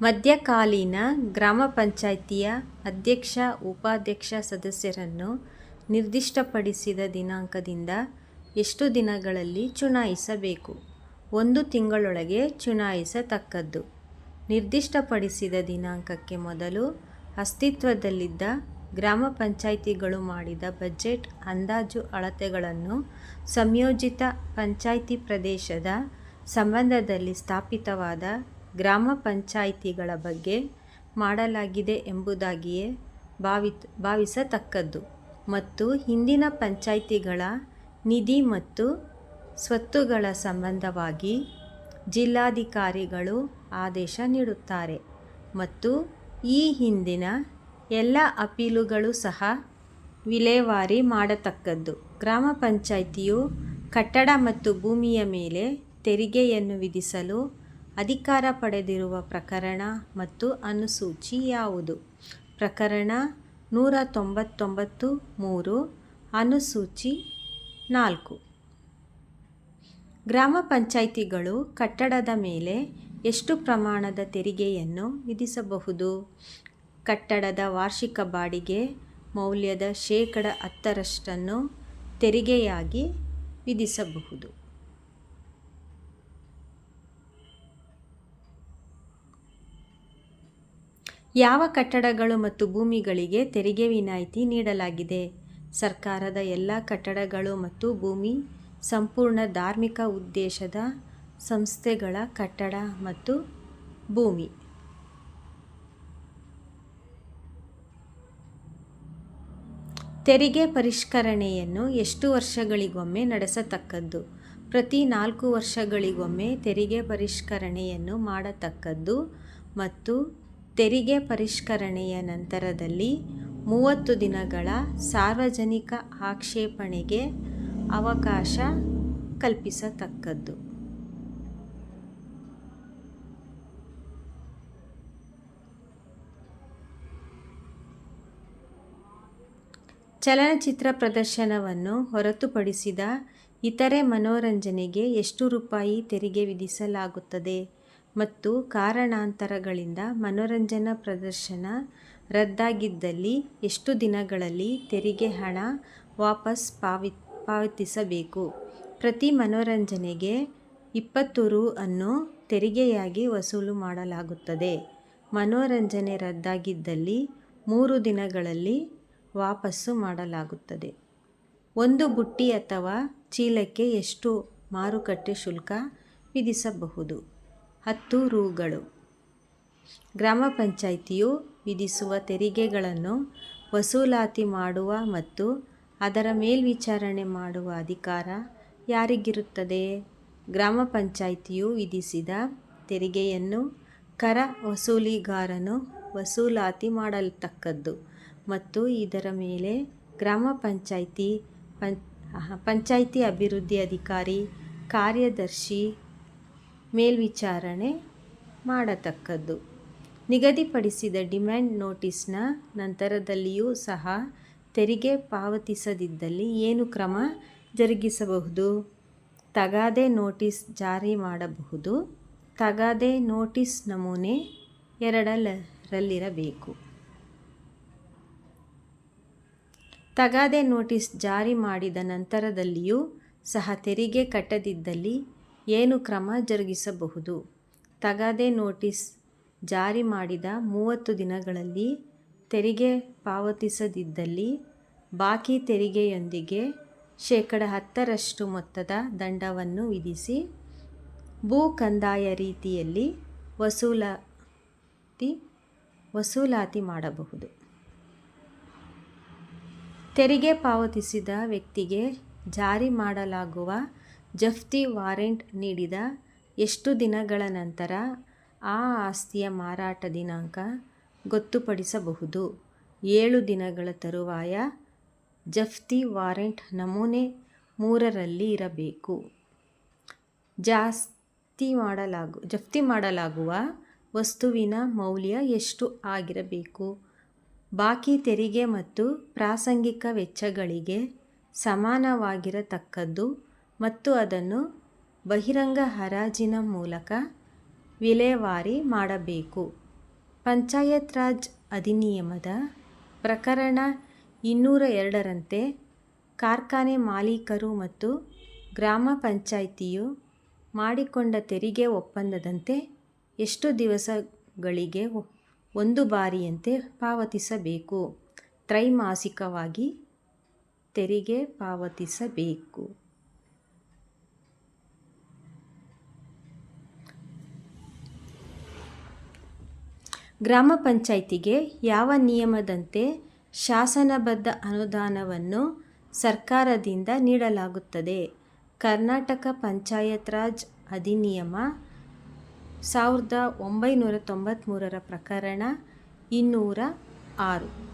ಮಧ್ಯಕಾಲೀನ ಗ್ರಾಮ ಪಂಚಾಯಿತಿಯ ಅಧ್ಯಕ್ಷ, ಉಪಾಧ್ಯಕ್ಷ ಸದಸ್ಯರನ್ನು ನಿರ್ದಿಷ್ಟಪಡಿಸಿದ ದಿನಾಂಕದಿಂದ ಎಷ್ಟು ದಿನಗಳಲ್ಲಿ ಚುನಾಯಿಸಬೇಕು? ಒಂದು ತಿಂಗಳೊಳಗೆ ಚುನಾಯಿಸತಕ್ಕದ್ದು. ನಿರ್ದಿಷ್ಟಪಡಿಸಿದ ದಿನಾಂಕಕ್ಕೆ ಮೊದಲು ಅಸ್ತಿತ್ವದಲ್ಲಿದ್ದ ಗ್ರಾಮ ಪಂಚಾಯಿತಿಗಳು ಮಾಡಿದ ಬಜೆಟ್ ಅಂದಾಜು ಅಳತೆಗಳನ್ನು ಸಂಯೋಜಿತ ಪಂಚಾಯಿತಿ ಪ್ರದೇಶದ ಸಂಬಂಧದಲ್ಲಿ ಸ್ಥಾಪಿತವಾದ ಗ್ರಾಮ ಪಂಚಾಯಿತಿಗಳ ಬಗ್ಗೆ ಮಾಡಲಾಗಿದೆ ಎಂಬುದಾಗಿಯೇ ಭಾವಿ ಭಾವಿಸತಕ್ಕದ್ದು. ಮತ್ತು ಹಿಂದಿನ ಪಂಚಾಯಿತಿಗಳ ನಿಧಿ ಮತ್ತು ಸ್ವತ್ತುಗಳ ಸಂಬಂಧವಾಗಿ ಜಿಲ್ಲಾಧಿಕಾರಿಗಳು ಆದೇಶ ನೀಡುತ್ತಾರೆ. ಮತ್ತು ಈ ಹಿಂದಿನ ಎಲ್ಲ ಅಪೀಲುಗಳು ಸಹ ವಿಲೇವಾರಿ ಮಾಡತಕ್ಕದ್ದು. ಗ್ರಾಮ ಪಂಚಾಯಿತಿಯು ಕಟ್ಟಡ ಮತ್ತು ಭೂಮಿಯ ಮೇಲೆ ತೆರಿಗೆಯನ್ನು ವಿಧಿಸಲು ಅಧಿಕಾರ ಪಡೆದಿರುವ ಪ್ರಕರಣ ಮತ್ತು ಅನುಸೂಚಿ ಯಾವುದು? ಪ್ರಕರಣ ನೂರ ತೊಂಬತ್ತೊಂಬತ್ತು ಮೂರು, ಅನುಸೂಚಿ ನಾಲ್ಕು. ಗ್ರಾಮ ಪಂಚಾಯಿತಿಗಳು ಕಟ್ಟಡದ ಮೇಲೆ ಎಷ್ಟು ಪ್ರಮಾಣದ ತೆರಿಗೆಯನ್ನು ವಿಧಿಸಬಹುದು? ಕಟ್ಟಡದ ವಾರ್ಷಿಕ ಬಾಡಿಗೆ ಮೌಲ್ಯದ ಶೇಕಡ ಹತ್ತರಷ್ಟನ್ನು ತೆರಿಗೆಯಾಗಿ ವಿಧಿಸಬಹುದು. ಯಾವ ಕಟ್ಟಡಗಳು ಮತ್ತು ಭೂಮಿಗಳಿಗೆ ತೆರಿಗೆ ವಿನಾಯಿತಿ ನೀಡಲಾಗಿದೆ? ಸರ್ಕಾರದ ಎಲ್ಲ ಕಟ್ಟಡಗಳು ಮತ್ತು ಭೂಮಿ ಸಂಪೂರ್ಣ ಧಾರ್ಮಿಕ ಉದ್ದೇಶದ ಸಂಸ್ಥೆಗಳ ಕಟ್ಟಡ ಮತ್ತು ಭೂಮಿ. ತೆರಿಗೆ ಪರಿಷ್ಕರಣೆಯನ್ನು ಎಷ್ಟು ವರ್ಷಗಳಿಗೊಮ್ಮೆ ನಡೆಸತಕ್ಕದ್ದು? ಪ್ರತಿ ನಾಲ್ಕು ವರ್ಷಗಳಿಗೊಮ್ಮೆ ತೆರಿಗೆ ಪರಿಷ್ಕರಣೆಯನ್ನು ಮಾಡತಕ್ಕದ್ದು ಮತ್ತು ತೆರಿಗೆ ಪರಿಷ್ಕರಣೆಯ ನಂತರದಲ್ಲಿ ಮೂವತ್ತು ದಿನಗಳ ಸಾರ್ವಜನಿಕ ಆಕ್ಷೇಪಣೆಗೆ ಅವಕಾಶ ಕಲ್ಪಿಸತಕ್ಕದ್ದು. ಚಲನಚಿತ್ರ ಪ್ರದರ್ಶನವನ್ನು ಹೊರತುಪಡಿಸಿದ ಇತರೆ ಮನೋರಂಜನೆಗೆ ಎಷ್ಟು ರೂಪಾಯಿ ತೆರಿಗೆ ವಿಧಿಸಲಾಗುತ್ತದೆ? ಮತ್ತು ಕಾರಣಾಂತರಗಳಿಂದ ಮನೋರಂಜನಾ ಪ್ರದರ್ಶನ ರದ್ದಾಗಿದ್ದಲ್ಲಿ ಎಷ್ಟು ದಿನಗಳಲ್ಲಿ ತೆರಿಗೆ ಹಣ ವಾಪಸ್ ಪಾವಿ, ಪಾವತಿಸಬೇಕು? ಪ್ರತಿ ಮನೋರಂಜನೆಗೆ ಇಪ್ಪತ್ತು ರು ಅನ್ನು ತೆರಿಗೆಯಾಗಿ ವಸೂಲು ಮಾಡಲಾಗುತ್ತದೆ. ಮನೋರಂಜನೆ ರದ್ದಾಗಿದ್ದಲ್ಲಿ ಮೂರು ದಿನಗಳಲ್ಲಿ ವಾಪಸ್ಸು ಮಾಡಲಾಗುತ್ತದೆ. ಒಂದು ಬುಟ್ಟಿ ಅಥವಾ ಚೀಲಕ್ಕೆ ಎಷ್ಟು ಮಾರುಕಟ್ಟೆ ಶುಲ್ಕ ವಿಧಿಸಬಹುದು? ಹತ್ತು ರೂಗಳು. ಗ್ರಾಮ ಪಂಚಾಯಿತಿಯು ವಿಧಿಸುವ ತೆರಿಗೆಗಳನ್ನು ವಸೂಲಾತಿ ಮಾಡುವ ಮತ್ತು ಅದರ ಮೇಲ್ವಿಚಾರಣೆ ಮಾಡುವ ಅಧಿಕಾರ ಯಾರಿಗಿರುತ್ತದೆ? ಗ್ರಾಮ ಪಂಚಾಯಿತಿಯು ವಿಧಿಸಿದ ತೆರಿಗೆಯನ್ನು ಕರ ವಸೂಲಿಗಾರನು ವಸೂಲಾತಿ ಮಾಡತಕ್ಕದ್ದು ಮತ್ತು ಇದರ ಮೇಲೆ ಗ್ರಾಮ ಪಂಚಾಯಿತಿ ಪಂಚಾಯಿತಿ ಪಂಚಾಯ್ತಿ ಅಭಿವೃದ್ಧಿ ಅಧಿಕಾರಿ, ಕಾರ್ಯದರ್ಶಿ ಮೇಲ್ವಿಚಾರಣೆ ಮಾಡತಕ್ಕದ್ದು. ನಿಗದಿಪಡಿಸಿದ ಡಿಮ್ಯಾಂಡ್ ನೋಟಿಸ್ನ ನಂತರದಲ್ಲಿಯೂ ಸಹ ತೆರಿಗೆ ಪಾವತಿಸದಿದ್ದಲ್ಲಿ ಏನು ಕ್ರಮ ಜರುಗಿಸಬಹುದು? ತಗಾದೆ ನೋಟಿಸ್ ಜಾರಿ ಮಾಡಬಹುದು. ತಗಾದೆ ನೋಟಿಸ್ ನಮೂನೆ ಎರಡರಲ್ಲಿರಬೇಕು. ತಗಾದೆ ನೋಟಿಸ್ ಜಾರಿ ಮಾಡಿದ ನಂತರದಲ್ಲಿಯೂ ಸಹ ತೆರಿಗೆ ಕಟ್ಟದಿದ್ದಲ್ಲಿ ಏನು ಕ್ರಮ ಜರುಗಿಸಬಹುದು? ತಗಾದೆ ನೋಟಿಸ್ ಜಾರಿ ಮಾಡಿದ ಮೂವತ್ತು ದಿನಗಳಲ್ಲಿ ತೆರಿಗೆ ಪಾವತಿಸದಿದ್ದಲ್ಲಿ ಬಾಕಿ ತೆರಿಗೆಯೊಂದಿಗೆ ಶೇಕಡ ಹತ್ತರಷ್ಟು ಮೊತ್ತದ ದಂಡವನ್ನು ವಿಧಿಸಿ ಭೂ ಕಂದಾಯ ರೀತಿಯಲ್ಲಿ ವಸೂಲಾತಿ ವಸೂಲಾತಿ ಮಾಡಬಹುದು. ತೆರಿಗೆ ಪಾವತಿಸಿದ ವ್ಯಕ್ತಿಗೆ ಜಾರಿ ಮಾಡಲಾಗುವ ಜಪ್ತಿ ವಾರೆಂಟ್ ನೀಡಿದ ಎಷ್ಟು ದಿನಗಳ ನಂತರ ಆ ಆಸ್ತಿಯ ಮಾರಾಟ ದಿನಾಂಕ ಗೊತ್ತುಪಡಿಸಬಹುದು. ಏಳು ದಿನಗಳ ತರುವಾಯ ಜಫ್ತಿ ವಾರೆಂಟ್ ನಮೂನೆ ಮೂರರಲ್ಲಿ ಇರಬೇಕು. ಜಾಸ್ತಿ ಮಾಡಲಾಗು, ಜಫ್ತಿ ಮಾಡಲಾಗುವ ವಸ್ತುವಿನ ಮೌಲ್ಯ ಎಷ್ಟು ಆಗಿರಬೇಕು? ಬಾಕಿ ತೆರಿಗೆ ಮತ್ತು ಪ್ರಾಸಂಗಿಕ ವೆಚ್ಚಗಳಿಗೆ ಸಮಾನವಾಗಿರತಕ್ಕದ್ದು ಮತ್ತು ಅದನ್ನು ಬಹಿರಂಗ ಹರಾಜಿನ ಮೂಲಕ ವಿಲೇವಾರಿ ಮಾಡಬೇಕು ಪಂಚಾಯತ್ ರಾಜ್ ಅಧಿನಿಯಮದ ಪ್ರಕರಣ ಇನ್ನೂರ ಎರಡರಂತೆ ಕಾರ್ಖಾನೆ ಮಾಲೀಕರು ಮತ್ತು ಗ್ರಾಮ ಪಂಚಾಯಿತಿಯು ಮಾಡಿಕೊಂಡ ತೆರಿಗೆ ಒಪ್ಪಂದದಂತೆ ಎಷ್ಟು ದಿವಸಗಳಿಗೆ ಒಂದು ಬಾರಿಯಂತೆ ಪಾವತಿಸಬೇಕು? ತ್ರೈಮಾಸಿಕವಾಗಿ ತೆರಿಗೆ ಪಾವತಿಸಬೇಕು. ಗ್ರಾಮ ಪಂಚಾಯಿತಿಗೆ ಯಾವ ನಿಯಮದಂತೆ ಶಾಸನಬದ್ಧ ಅನುದಾನವನ್ನು ಸರ್ಕಾರದಿಂದ ನೀಡಲಾಗುತ್ತದೆ? ಕರ್ನಾಟಕ ಪಂಚಾಯತ್ ರಾಜ್ ಅಧಿನಿಯಮ ಸಾವಿರದ ಒಂಬೈನೂರ ತೊಂಬತ್ತ್ಮೂರರ ಪ್ರಕರಣ ಇನ್ನೂರ ಆರು.